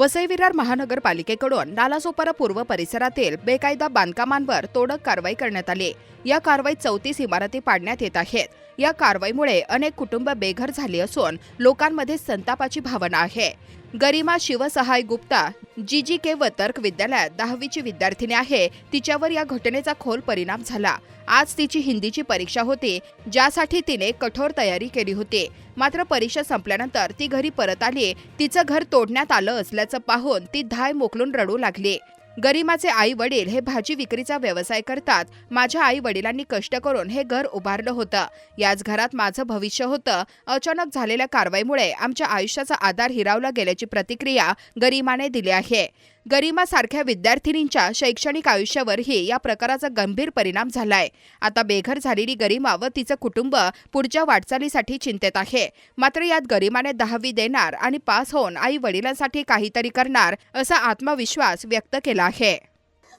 वसई विरार महानगरपालिकेकडून नालासोपारा पूर्व परिसरातील बेकायदा बांधकामांवर तोडक कारवाई करण्यात आली या कारवाईत चौतीस इमारती पाडण्यात येत आहेत. या कारवाईमुळे अनेक कुटुंब बेघर झाली असून लोकांमध्ये संतापाची भावना आहे. गरिमा शिवसहाय गुप्ता जी जी के व तर्क विद्यालयात दहावीची विद्यार्थिनी आहे. तिच्यावर या घटनेचा खोल परिणाम झाला. आज तिची हिंदीची परीक्षा होती ज्यासाठी तिने कठोर तयारी केली होती. मात्र परीक्षा संपल्यानंतर ती घरी परत आली. तिचं घर तोडण्यात आलं असल्याचं पाहून ती धाय मोकलून रडू लागली. गरिमाचे आई वडील हे भाजी विक्रीचा व्यवसाय करतात. माझ्या आई वडिलांनी कष्ट करून हे घर उभारलं होतं. याच घरात माझं भविष्य होतं. अचानक झालेल्या कारवाईमुळे आमच्या आयुष्याचा आधार हिरावला गेल्याची प्रतिक्रिया गरिमाने दिली आहे. गरिमासारख्या विद्यार्थिनींच्या शैक्षणिक आयुष्यावरही या प्रकाराचा गंभीर परिणाम झालाय. आता बेघर झालेली गरिमा व तिचं कुटुंब पुढच्या वाटचालीसाठी चिंतेत आहे. मात्र यात गरिमाने दहावी देणार आणि पास होऊन आई वडिलांसाठी काहीतरी करणार असा आत्मविश्वास व्यक्त केला आहे.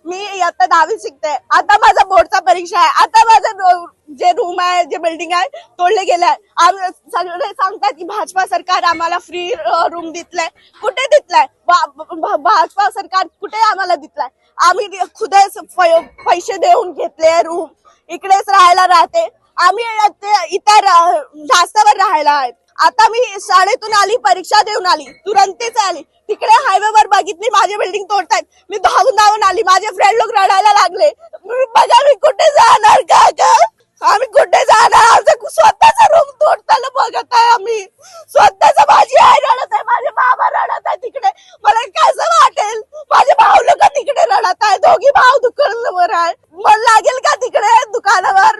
मी आता दहावी शिकते. आता माझा बोर्डचा परीक्षा आहे. आता माझं जे रूम आहे जे बिल्डिंग आहे तोडले गेले आहे. सगळे सांगतात की भाजपा सरकार आम्हाला फ्री रूम दितलाय. कुठे दितलाय? भाजपा सरकार कुठे आम्हाला दितलाय? आम्ही खुदच पैसे देऊन घेतले रूम इकडेच राहायला राहते. आम्ही इतर जास्तवर राहायला आहेत. आता मी शाळेतून आली परीक्षा देऊन आली तुरंतच आली. तिकडे हायवेवर बघितली माझी बिल्डिंग तोडतायत. मी धावून धावून आली माझे फ्रेंड लोक रडायला लागले. बघा मी कुठे जाणार का का आम्ही कुठे जाणार? स्वतःचा रूम तोडताना बघत आहे आम्ही. स्वतःच माझी आई रडत आहे माझे बाबा रडत आहे तिकडे. मला कसं वाटेल? माझे भाऊ लोक तिकडे रडत आहे दोघी भाऊ दुकानावर आहे मला लागेल का तिकडे दुकानावर?